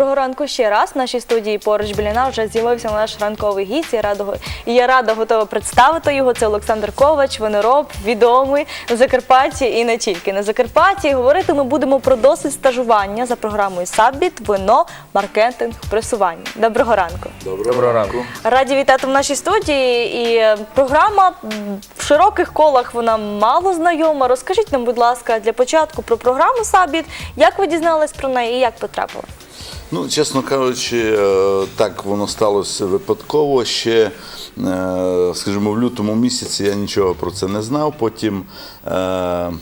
Доброго ранку ще раз. В нашій студії поруч біля нас вже з'явився наш ранковий гість. Я рада, і я рада готова представити його. Це Олександр Ковач, винороб, відомий на Закарпатті і не тільки на Закарпатті. Говорити ми будемо про досвід стажування за програмою Саббіт, вино, маркетинг, пресування. Доброго ранку. Доброго ранку. Раді вітати в нашій студії. І е, програма в широких колах вона мало знайома. Розкажіть нам, будь ласка, для початку про програму Сабіт. Як ви дізнались про неї і як потрапили? Ну, чесно кажучи, е, так воно сталося випадково. Ще, е, скажімо, в лютому місяці я нічого про це не знав. Потім е,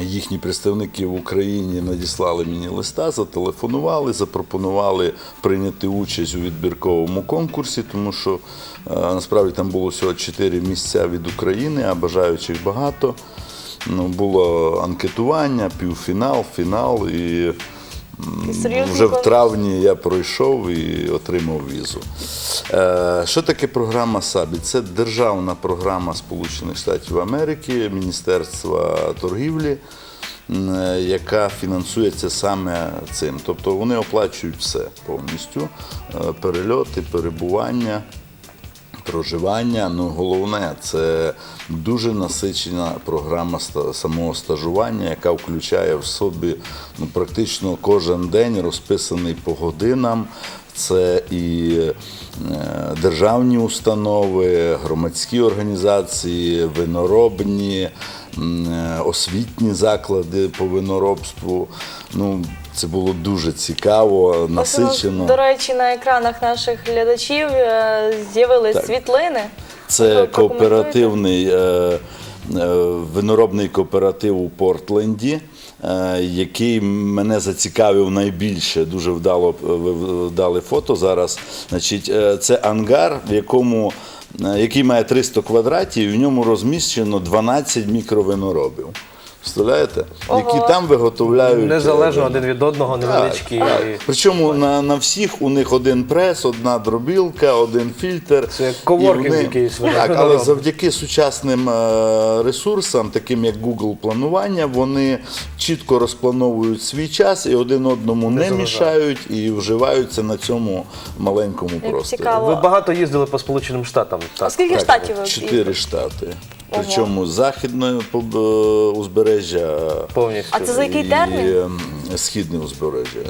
їхні представники в Україні надіслали мені листа, зателефонували, запропонували прийняти участь у відбірковому конкурсі, тому що насправді там було всього чотири місця від України, а бажаючих багато. Ну, було анкетування, півфінал, фінал і. Вже в травні я пройшов і отримав візу. Е, що таке програма САБІ? Це державна програма Сполучених Штатів Америки, Міністерства торгівлі, е, яка фінансується саме цим. Тобто вони оплачують все повністю: Е, перельоти, перебування проживання. Ну, головне, це дуже насичена програма самого стажування, яка включає в собі ну, практично кожен день розписаний по годинам. Це і е, державні установи, громадські організації, виноробні, е, освітні заклади по виноробству. Ну, це було дуже цікаво, насичено. До речі, на екранах наших глядачів е, з'явились світлини. Це кооперативний е, е, виноробний кооператив у Портленді, е, який мене зацікавив найбільше. Дуже вдало вдали фото зараз. Значить, е, це ангар, в якому е, який має 300 квадратів, і в ньому розміщено 12 мікровиноробів. Представляєте? Ого. Які там виготовляють Незалежно е, один від одного, невеличкі. так, так. Причому на, на всіх у них один прес, одна дробілка, один фільтр. Це як коворкінг вони- якийсь, Так, але завдяки сучасним е, ресурсам, таким як Google планування, вони чітко розплановують свій час і один одному не, заважають. мішають і вживаються на цьому маленькому просторі. Ви багато їздили по Сполученим Штатам. Так. скільки Так, штатів ви Чотири штати. Причому з західного е, узбережжя Повністю. А це за який і термін? ем, східне узбережжя.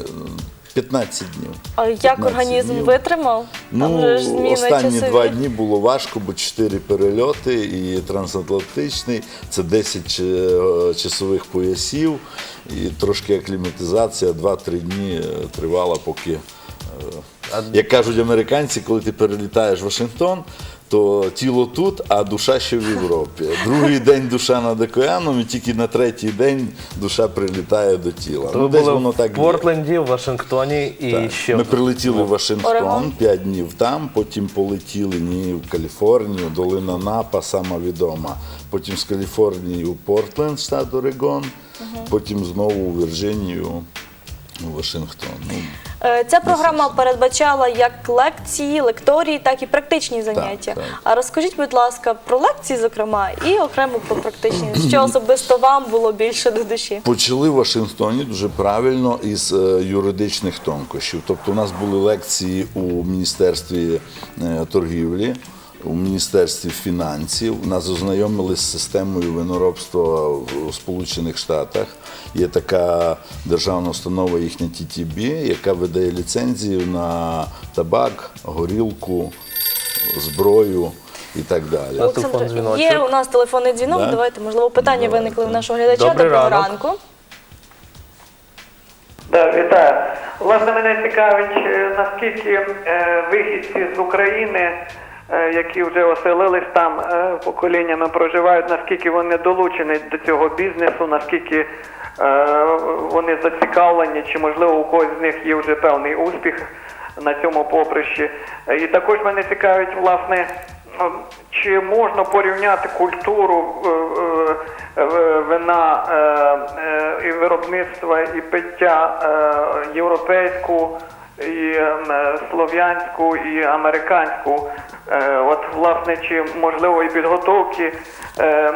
15 днів. А як організм днів. витримав? Ну, же ж останні часові. два дні було важко, бо чотири перельоти і трансатлантичний, це 10 часових поясів, і трошки акліматизація, 2-3 дні е, тривала, поки, е, як кажуть американці, коли ти перелітаєш в Вашингтон, то тіло тут, а душа ще в Європі. Другий день душа над океаном, і тільки на третій день душа прилітає до тіла. Ви Ну, десь були воно так є. Портленді, в Вашингтоні і Так. ще Ми прилетіли в Вашингтон. 5 днів там, потім полетіли ні в Каліфорнію, долина Напа, сама відома. Потім з Каліфорнії у Портленд, штат Орегон, потім знову у Вірджинію, Вашингтон. Ну, Е, Ця програма передбачала як лекції, лекторії, так і практичні заняття. так. А розкажіть, будь ласка, про лекції, зокрема, і окремо про практичні. Що особисто вам було більше до душі? Почали в Вашингтоні дуже правильно із е, юридичних тонкощів. Тобто, у нас були лекції у Міністерстві е, торгівлі, у Міністерстві фінансів. Нас ознайомили з системою виноробства в Сполучених Штатах. Є така державна установа, їхня TTB, яка видає ліцензію на табак, горілку, зброю і так далі. Дзвіночок? є у нас телефонний дзвінок. Да? Давайте, можливо, питання виникли в нашого глядача. Добрий Доброго ранок. ранку. Так, вітаю. Власне, мене цікавить, е, наскільки е, вихідці з України, які вже оселились там е, поколіннями проживають, наскільки вони долучені до цього бізнесу, наскільки е, вони зацікавлені, чи можливо у когось з них є вже певний успіх на цьому поприщі. Е, І також мене цікавить, власне, е, чи можна порівняти культуру е, е, е, вина е, е, і виробництва і пиття е, європейську і е, слов'янську, і американську. Е, От, власне, чи можливо і підготовки, е,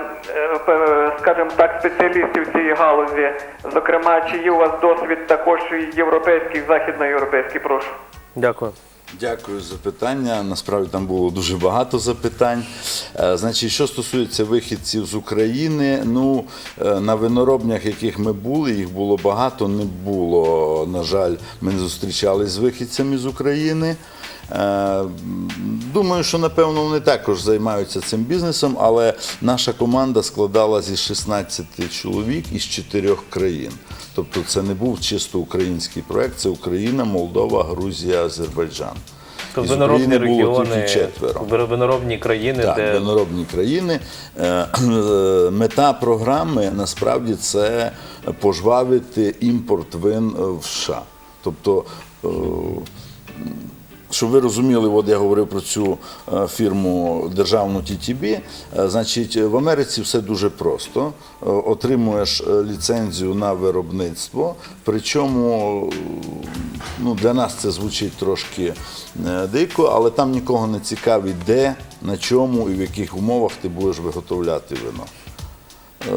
е, скажімо так, спеціалістів цієї галузі. Зокрема, чи є у вас досвід також і європейський, західноєвропейський, прошу. Дякую. Дякую за питання. Насправді там було дуже багато запитань. Е, Значить, що стосується вихідців з України, ну е, на виноробнях, яких ми були, їх було багато, не було. На жаль, ми не зустрічались з вихідцями з України. Е, Думаю, що напевно вони також займаються цим бізнесом, але наша команда складалась із 16 чоловік із 4 країн. Тобто це не був чисто український проект, це Україна, Молдова, Грузія, Азербайджан. Тобто виноробні регіони, виноробні країни, Так, де виноробні країни. Е, е, Мета програми насправді це пожвавити імпорт вин в США. Тобто, е, щоб ви розуміли, от я говорив про цю е, фірму державну TTB, е, значить в Америці все дуже просто. Е, Отримуєш ліцензію на виробництво, причому ну, для нас це звучить трошки дико, але там нікого не цікавить, де, на чому і в яких умовах ти будеш виготовляти вино. Е,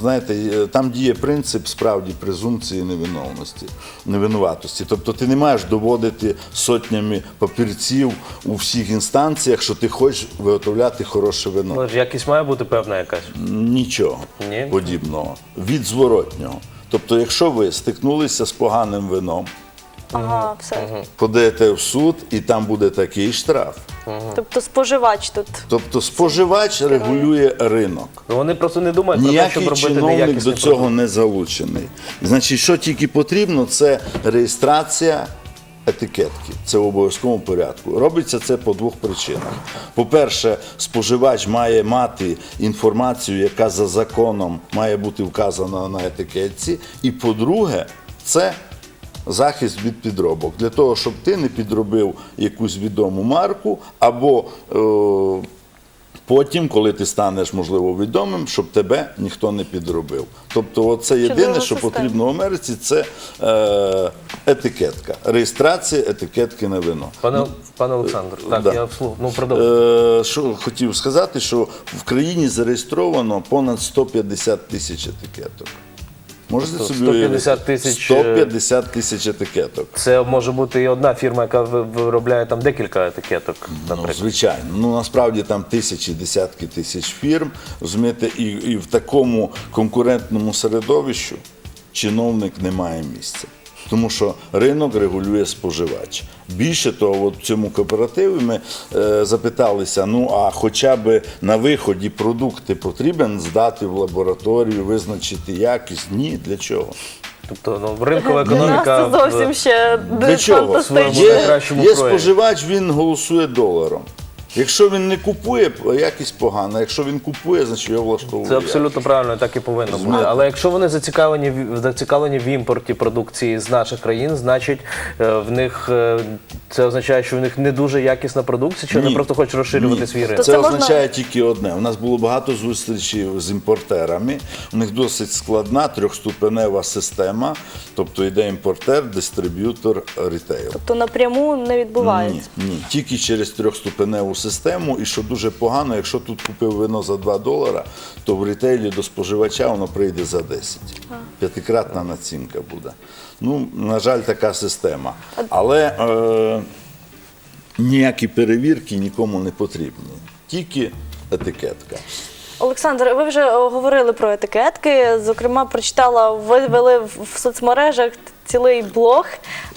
Знаєте, е, там діє принцип справді презумпції невиновності, невинуватості. Тобто ти не маєш доводити сотнями папірців у всіх інстанціях, що ти хочеш виготовляти хороше вино. Але ж якість має бути певна якась. Нічого Ні? подібного. Від зворотнього. Тобто, якщо ви стикнулися з поганим вином, Ага, все. подаєте в суд, і там буде такий штраф. Тобто споживач тут. Тобто споживач регулює ринок. Ну, Вони просто не думають про те, Ніякий щоб робити чиновник неякісний до цього продукт. не залучений. Значить, що тільки потрібно, це реєстрація етикетки. Це в обов'язковому порядку. Робиться це по двох причинах. По-перше, споживач має мати інформацію, яка за законом має бути вказана на етикетці. І по-друге, це захист від підробок. Для того, щоб ти не підробив якусь відому марку або. Е- Потім, коли ти станеш, можливо, відомим, щоб тебе ніхто не підробив. Тобто, це єдине, що потрібно в Америці, це е, етикетка, реєстрація етикетки на вино. Пане, пане Олександр, так, да. я вслух. Ну, продовжуйте. Е, що хотів сказати, що в країні зареєстровано понад 150 тисяч етикеток. Можете собі 150 тисяч, е, 150 тисяч етикеток. Це може бути і одна фірма, яка виробляє там декілька етикеток, Ну, звичайно. Ну насправді там тисячі, десятки тисяч фірм. Розумієте, і, і в такому конкурентному середовищу чиновник не має місця. Тому що ринок регулює споживач. Більше того, от в цьому кооперативі ми е, запиталися: ну а хоча б на виході продукти потрібен здати в лабораторію, визначити якість? Ні, для чого? Тобто ну, ринкова Для нас економіка. це зовсім ще Для чого? Є- Є, споживач, він голосує доларом. Якщо він не купує, якість погана. Якщо він купує, значить його влаштовує. Це абсолютно правильно, так і повинно бути. Але якщо вони зацікавлені в зацікавлені в імпорті продукції з наших країн, значить е, в них е, це означає, що в них не дуже якісна продукція, чи вони просто хочуть розширювати Ні. свій Це, ринок. це можна- означає тільки одне. У нас було багато зустрічей з імпортерами. У них досить складна трьохступенева система. Тобто йде імпортер, дистриб'ютор, рітейл. Тобто напряму не Ні, відбувається. ні, тільки через трьохступеневу систему. І що дуже погано, якщо тут купив вино за 2 долара, то в рітейлі до споживача воно прийде за 10. П'ятикратна націнка буде. Ну, на жаль, така система. Але е, ніякі перевірки нікому не потрібні. Тільки етикетка. Олександр, ви вже говорили про етикетки. Зокрема, прочитала, ви вели в соцмережах цілий блог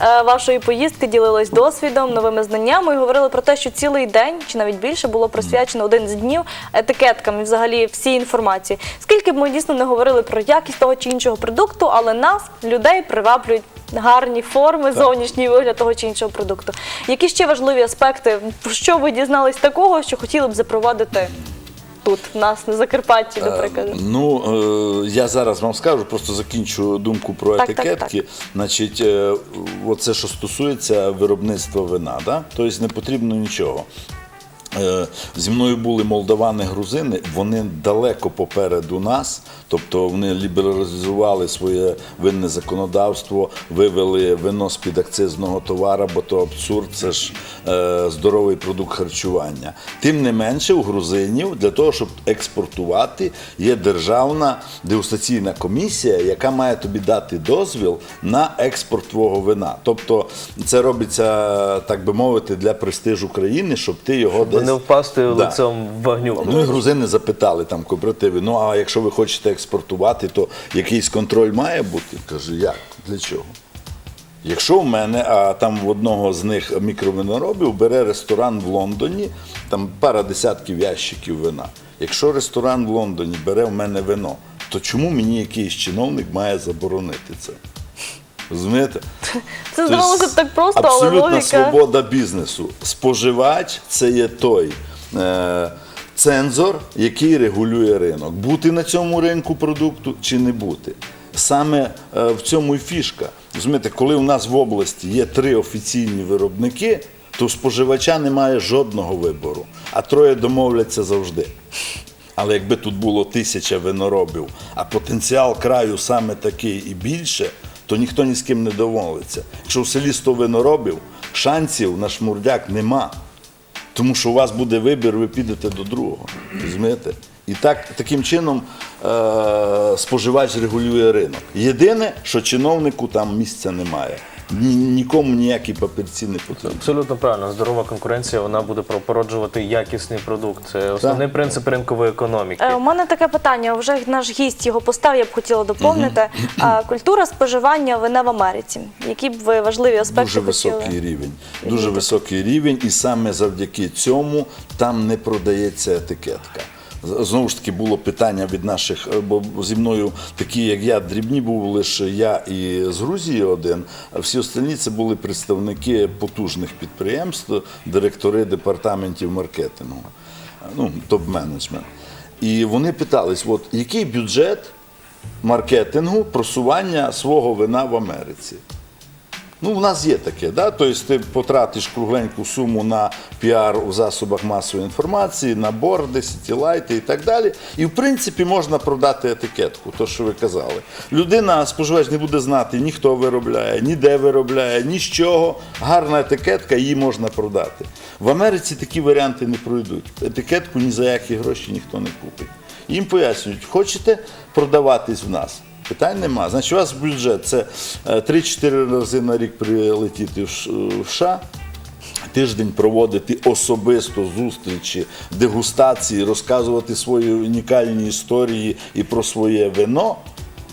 е, вашої поїздки, ділились досвідом, новими знаннями і говорили про те, що цілий день чи навіть більше було присвячено один з днів етикеткам і взагалі всій інформації. Скільки б ми дійсно не говорили про якість того чи іншого продукту, але нас, людей, приваблюють. Гарні форми, зовнішній вигляд того чи іншого продукту. Які ще важливі аспекти? Що ви дізнались такого, що хотіли б запровадити тут, в нас на Закарпатті, до прикладу. Ну, е, я зараз вам скажу, просто закінчу думку про Так, так, етикетки. Значить, е, оце, що стосується виробництва вина, да? тобто не потрібно нічого. Е, Зі мною були молдавани, грузини, вони далеко попереду нас, тобто вони лібералізували своє винне законодавство, вивели вино з під акцизного товару, бо то абсурд, це ж е, здоровий продукт харчування. Тим не менше, у грузинів для того, щоб експортувати, є державна дегустаційна комісія, яка має тобі дати дозвіл на експорт твого вина. Тобто це робиться, так би мовити, для престижу країни, щоб ти його десь Не впасти Да. лицем в вогню. Ну і грузини запитали там кооперативи, ну а якщо ви хочете експортувати, то якийсь контроль має бути? Кажу, як? Для чого? Якщо в мене, а там в одного з них мікровиноробів бере ресторан в Лондоні, там пара десятків ящиків вина. Якщо ресторан в Лондоні бере в мене вино, то чому мені якийсь чиновник має заборонити це? Розумієте? Це здавалося б так просто, але абсолютна свобода бізнесу. Споживач це є той е, цензор, який регулює ринок. Бути на цьому ринку продукту чи не бути. Саме е, в цьому і фішка. Розумієте, коли у нас в області є три офіційні виробники, то у споживача немає жодного вибору, а троє домовляться завжди. Але якби тут було тисяча виноробів, а потенціал краю саме такий і більше, то ніхто ні з ким не домовиться. Якщо в селі 100 виноробів, шансів на шмурдяк нема. Тому що у вас буде вибір, ви підете до другого. Розумієте? І так, таким чином е- споживач регулює ринок. Єдине, що чиновнику там місця немає. Ні- нікому ніякі папірці не потрібні. Абсолютно правильно. Здорова конкуренція вона буде про- породжувати якісний продукт. Це основний принцип ринкової економіки. Е, У мене таке питання. Вже наш гість його поставив, я б хотіла доповнити. А, Культура споживання вина в Америці. Які б ви важливі аспекти Дуже хотіли? високий рівень. Дуже високий рівень, і саме завдяки цьому там не продається етикетка. Знову ж таки, було питання від наших, е, бо зі мною такі, як я, дрібні був лише я і з Грузії один, а всі остальні це були представники потужних підприємств, директори департаментів маркетингу, ну, топ-менеджмент. І вони питались, от який бюджет маркетингу просування свого вина в Америці? Ну, у нас є таке, да? тобто ти потратиш кругленьку суму на піар у засобах масової інформації, на борди, сітілайти і так далі. І в принципі можна продати етикетку, то що ви казали. Людина, споживач не буде знати ні хто виробляє, ні де виробляє, ні з чого. Гарна етикетка, її можна продати. В Америці такі варіанти не пройдуть. Етикетку ні за які гроші ніхто не купить. Їм пояснюють, хочете продаватись в нас? Питань нема. Значить, у вас бюджет це е, 3-4 рази на рік прилетіти в США, тиждень проводити особисто зустрічі, дегустації, розказувати свої унікальні історії і про своє вино.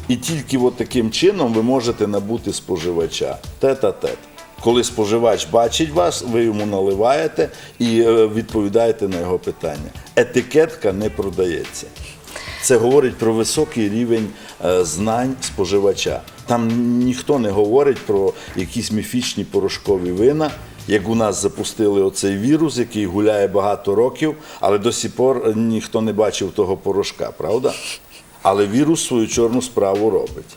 І тільки от таким чином ви можете набути споживача тет-а-тет. Коли споживач бачить вас, ви йому наливаєте і е, відповідаєте на його питання. Етикетка не продається. Це говорить про високий рівень е, знань споживача. Там ніхто не говорить про якісь міфічні порошкові вина, як у нас запустили оцей вірус, який гуляє багато років, але до сих пор ніхто не бачив того порошка, правда? Але вірус свою чорну справу робить.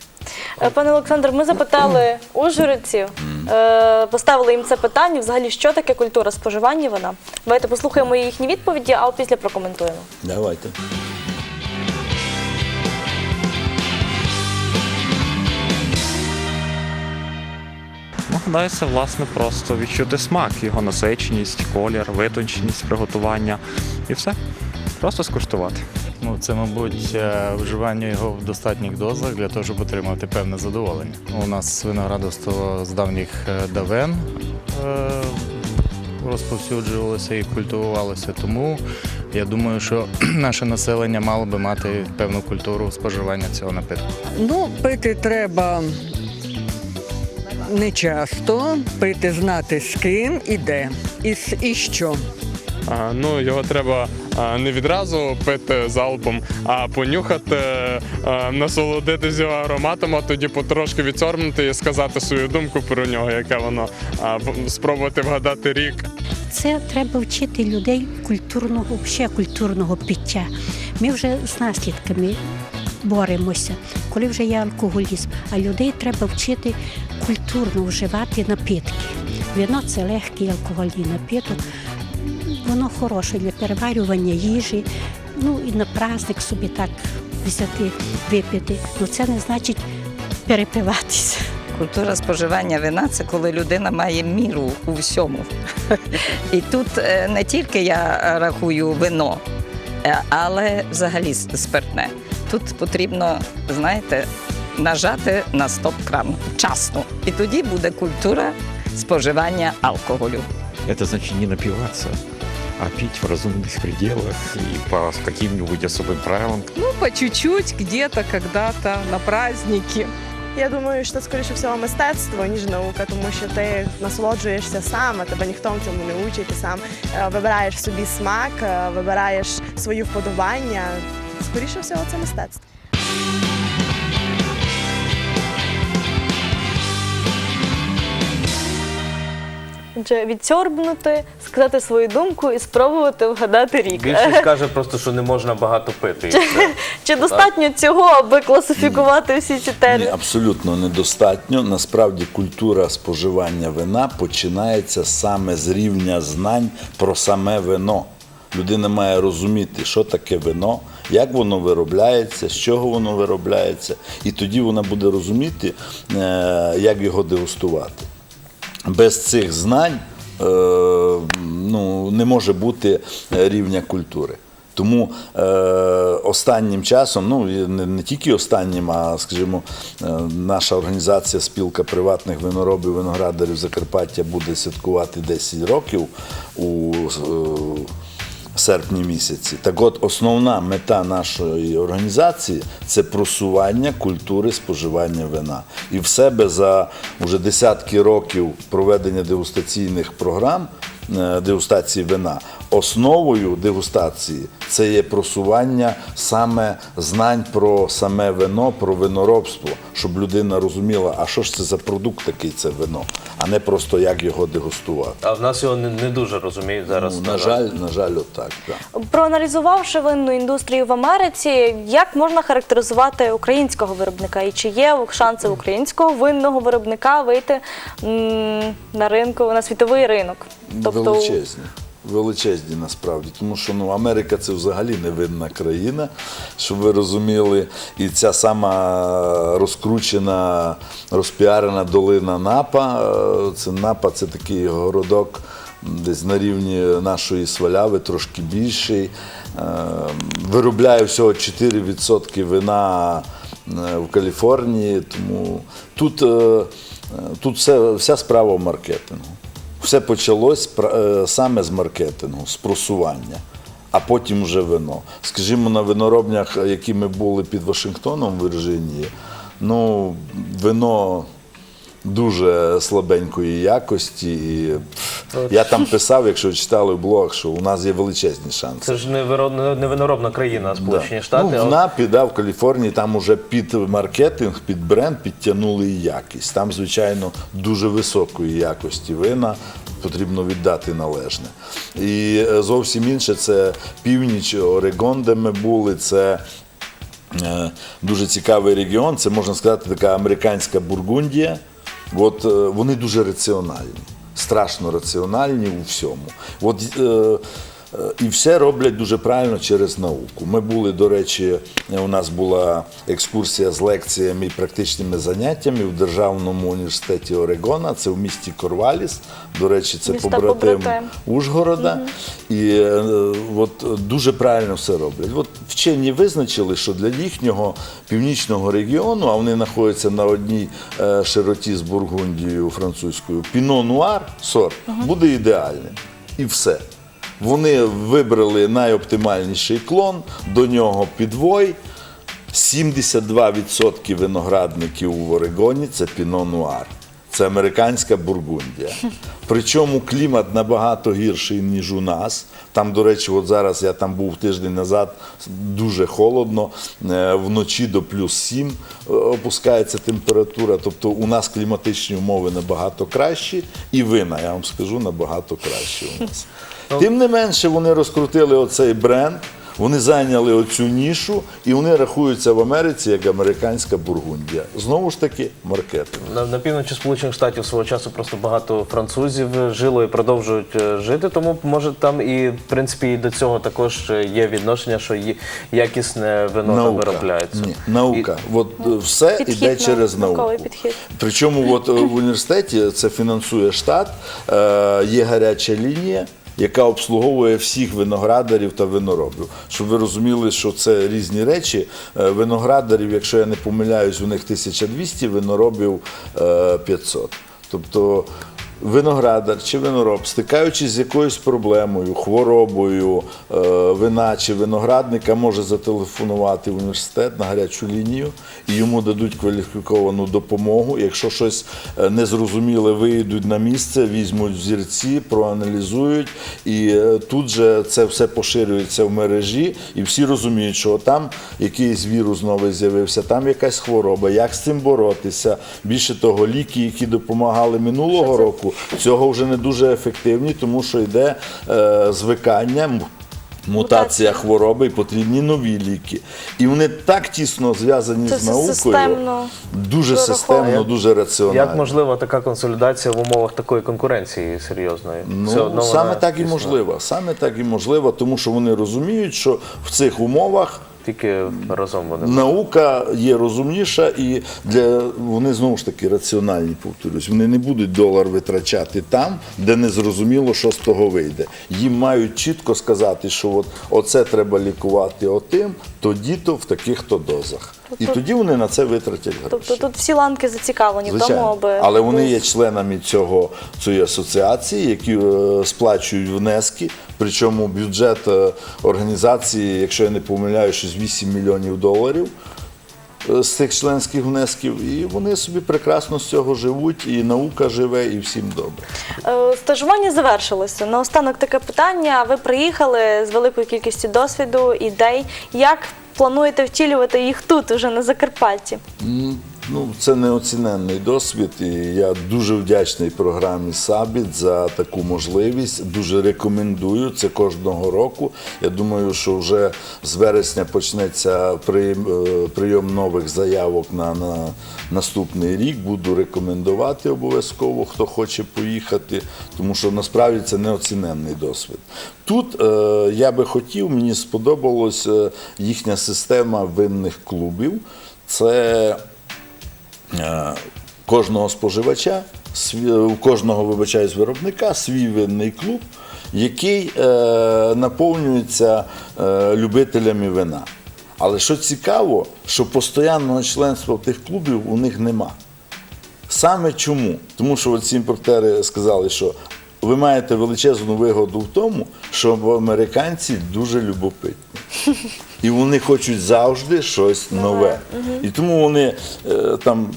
Е, Пане Олександр, ми запитали ужгородців, е, поставили їм це питання. Взагалі, що таке культура споживання вина? Давайте послухаємо їхні відповіді, а після прокоментуємо. Давайте. Це власне просто відчути смак, його насиченість, колір, витонченість приготування і все. Просто скуштувати. Ну, це, мабуть, е, вживання його в достатніх дозах для того, щоб отримати певне задоволення. У нас виноградарство з давніх е, давен е, розповсюджувалося і культивувалося. Тому я думаю, що наше населення мало би мати певну культуру споживання цього напитку. Ну, пити треба не часто, пити знати з ким і де, і, с- і що. А, Ну, його треба а, не відразу пити залпом, а понюхати, а, насолодитися його ароматом, а тоді потрошки відсорбнути і сказати свою думку про нього, яке воно, а, в- спробувати вгадати рік. Це треба вчити людей культурного, ще культурного пиття. Ми вже з наслідками боремося, коли вже є алкоголізм. А людей треба вчити культурно вживати напитки. Вино це легкий алкогольний напиток. воно хороше для переварювання їжі, ну і на праздник собі так взяти, випити. Ну це не значить перепиватися. Культура споживання вина це коли людина має міру у всьому. І тут е, не тільки я рахую вино, е, але взагалі спиртне. Тут потрібно, знаєте, нажати на стоп-кран вчасно. І тоді буде культура споживання алкоголю. Это значит не напиваться, а пить в разумных пределах и по каким-нибудь особым правилам. Ну, по чуть-чуть, где-то, когда-то, на праздники. Я думаю, що це скоріше всього мистецтво, ніж наука, тому що ти насолоджуєшся сам, а тебе ніхто в цьому не учить. Ти сам е, вибираєш собі смак, е, вибираєш свої вподобання. Скоріше всього, це мистецтво. Отже, відсьорбнути, сказати свою думку і спробувати вгадати рік. Більшість каже просто, що не можна багато пити. все. Чи достатньо цього, аби класифікувати всі ці Ні, абсолютно недостатньо. Насправді культура споживання вина починається саме з рівня знань про саме вино. Людина має розуміти, що таке вино, як воно виробляється, з чого воно виробляється, і тоді вона буде розуміти, е, як його дегустувати. Без цих знань е, ну, не може бути е, рівня культури. Тому е, останнім часом, ну не, не тільки останнім, а скажімо, е, наша організація Спілка приватних виноробів виноградарів Закарпаття буде святкувати 10 років у е, серпні місяці. Так от основна мета нашої організації це просування культури споживання вина. І в себе за вже десятки років проведення дегустаційних програм е, дегустації вина. Основою дегустації це є просування саме знань про саме вино, про виноробство, щоб людина розуміла, а що ж це за продукт такий це вино, а не просто як його дегустувати. А в нас його не, не дуже розуміють зараз. Ну, на жаль, на жаль, отак. Да. Проаналізувавши винну індустрію в Америці, як можна характеризувати українського виробника? І чи є шанси українського винного виробника вийти м, на ринку на світовий ринок? Тобто Величезні. Величезні насправді, тому що ну, Америка це взагалі невинна країна, щоб ви розуміли. І ця сама розкручена, розпіарена долина Напа. е, Це Напа це такий городок десь на рівні нашої сваляви, трошки більший. Е, Виробляє всього 4% вина е, в Каліфорнії. Тому тут, тут все, вся справа в маркетингу. Все почалось е, саме з маркетингу, з просування, а потім вже вино. Скажімо, на виноробнях, які ми були під Вашингтоном в Вірджинії, ну, вино дуже слабенької якості. І, я там писав, якщо читали в блогах, що у нас є величезні шанси. Це ж не, виро- не країна, Сполучені Да. Штати. Ну, а в НАПі, в Каліфорнії там уже під маркетинг, під бренд підтягнули і якість. Там, звичайно, дуже високої якості вина. Потрібно віддати належне. І е, зовсім інше це північ Орегон, де ми були. Це е, дуже цікавий регіон. Це можна сказати, така американська Бургундія. От е, вони дуже раціональні, страшно раціональні у всьому. От, е, і все роблять дуже правильно через науку. Ми були, до речі, у нас була екскурсія з лекціями і практичними заняттями в Державному університеті Орегона. Це в місті Корваліс. До речі, це Міста побратим побратим. Ужгорода. І е, от дуже правильно все роблять. От вчені визначили, що для їхнього північного регіону, а вони знаходяться на одній е, широті з Бургундією французькою, піно нуар сорт буде ідеальним. І все. Вони вибрали найоптимальніший клон, до нього підвой. 72% виноградників в Орегоні це піно нуар. Це американська Бургундія. Причому клімат набагато гірший, ніж у нас. Там, до речі, от зараз я там був тиждень назад, дуже холодно, е, вночі до плюс 7 е, опускається температура. Тобто у нас кліматичні умови набагато кращі, і вина, я вам скажу, набагато кращі у нас. Тим не менше, вони розкрутили оцей бренд. Вони зайняли оцю нішу і вони рахуються в Америці як американська бургундія. Знову ж таки, маркетинг. На, на півночі Сполучених Штатів свого часу просто багато французів жило і продовжують е, жити, тому може там і в принципі і до цього також е, є відношення, що якісне вино там виробляється. Ні, наука. От е, все Підхід йде на- через науку. науковий підхід. Причому от е, в університеті це фінансує штат, е, є гаряча лінія. Яка обслуговує всіх виноградарів та виноробів. Щоб ви розуміли, що це різні речі. Е, Виноградарів, якщо я не помиляюсь, у них 1200, виноробів е, 500. Тобто виноградар чи винороб, стикаючись з якоюсь проблемою, хворобою е, вина чи виноградника, може зателефонувати в університет на гарячу лінію і йому дадуть кваліфіковану допомогу. Якщо щось е, незрозуміле, вийдуть на місце, візьмуть взірці, проаналізують, і е, тут же це все поширюється в мережі, і всі розуміють, що там якийсь вірус новий з'явився, там якась хвороба, як з цим боротися. Більше того, ліки, які допомагали минулого року, цього вже не дуже ефективні, тому що йде е, звикання. Мутація хвороби і потрібні нові ліки. І вони так тісно зв'язані Це з наукою, системно дуже системно, дуже раціонально. Як можлива така консолідація в умовах такої конкуренції серйозної? Ну, саме так і існує. можливо. Саме так і можливо, тому що вони розуміють, що в цих умовах Тільки разом вони. наука є розумніша, і для вони знову ж таки раціональні, повторюсь. Вони не будуть долар витрачати там, де не зрозуміло, що з того вийде. Їм мають чітко сказати, що от оце треба лікувати отим, тоді-то в таких-то дозах. І Тобто- тоді вони на це витратять гроші. Тобто тут всі ланки зацікавлені в тому, аби Але вони є членами цього цієї асоціації, які е, сплачують внески. Причому бюджет е, організації, якщо я не помиляю, щось 8 мільйонів доларів е, з цих членських внесків. І вони собі прекрасно з цього живуть, і наука живе, і всім добре. Е, Стажування завершилося. Наостанок таке питання. Ви приїхали з великою кількістю досвіду, ідей. Як плануєте втілювати їх тут, уже на Закарпатті? Ну, це неоціненний досвід, і я дуже вдячний програмі Сабіт за таку можливість. Дуже рекомендую це кожного року. Я думаю, що вже з вересня почнеться е, прийом нових заявок на, на наступний рік. Буду рекомендувати обов'язково, хто хоче поїхати, тому що насправді це неоціненний досвід. Тут е, я би хотів, мені сподобалась е, їхня система винних клубів. Це кожного споживача, у кожного вибачаюсь, виробника свій винний клуб, який е, наповнюється е, любителями вина. Але що цікаво, що постійного членства в тих клубів у них нема. Саме чому? Тому що ці імпортери сказали, що ви маєте величезну вигоду в тому, що американці дуже любопитні. І вони хочуть завжди щось нове. І тому вони е, там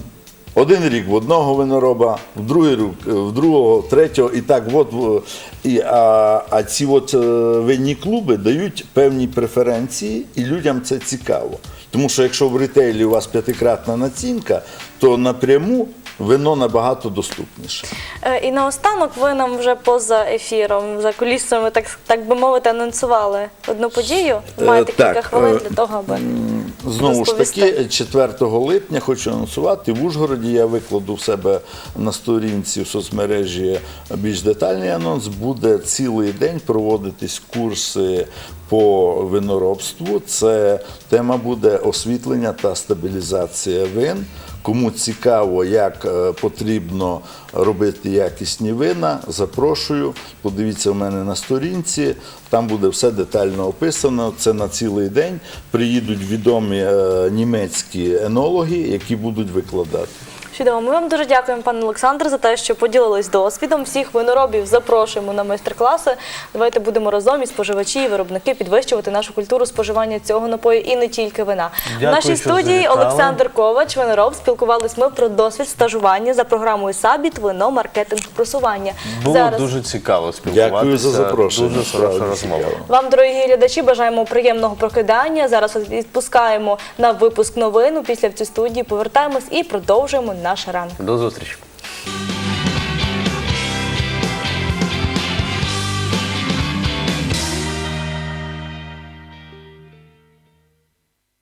один рік в одного винороба, в другий рік е, в другого, третього, і так от. І, а, а ці от е, винні клуби дають певні преференції, і людям це цікаво. Тому що якщо в ретейлі у вас п'ятикратна націнка, то напряму вино набагато доступніше. Е, І наостанок ви нам вже поза ефіром, за кулісами, так, так би мовити, анонсували одну подію. Е, маєте кілька хвилин е, для того, аби Знову ж таки, 4 липня хочу анонсувати в Ужгороді. Я викладу в себе на сторінці в соцмережі більш детальний анонс. Буде цілий день проводитись курси по виноробству. Це тема буде освітлення та стабілізація вин. Кому цікаво, як е, потрібно робити якісні вина, запрошую. Подивіться в мене на сторінці. Там буде все детально описано. Це на цілий день. Приїдуть відомі е, німецькі енологи, які будуть викладати. Чудово. Ми вам дуже дякуємо, пане Олександр, за те, що поділились досвідом. Всіх виноробів запрошуємо на майстер-класи. Давайте будемо разом і споживачі, і виробники підвищувати нашу культуру споживання цього напою і не тільки вина. Дякую, В нашій студії завітали. Олександр Ковач, винороб. Спілкувались ми про досвід стажування за програмою Сабіт, вино, маркетинг, просування. Було дуже цікаво спілкуватися. Дякую за запрошення. Дуже хороша розмова. Вам, дорогі глядачі, бажаємо приємного прокидання. Зараз відпускаємо на випуск новин. Після в цю студію повертаємось і продовжуємо Даша Ранг. До зустрічі.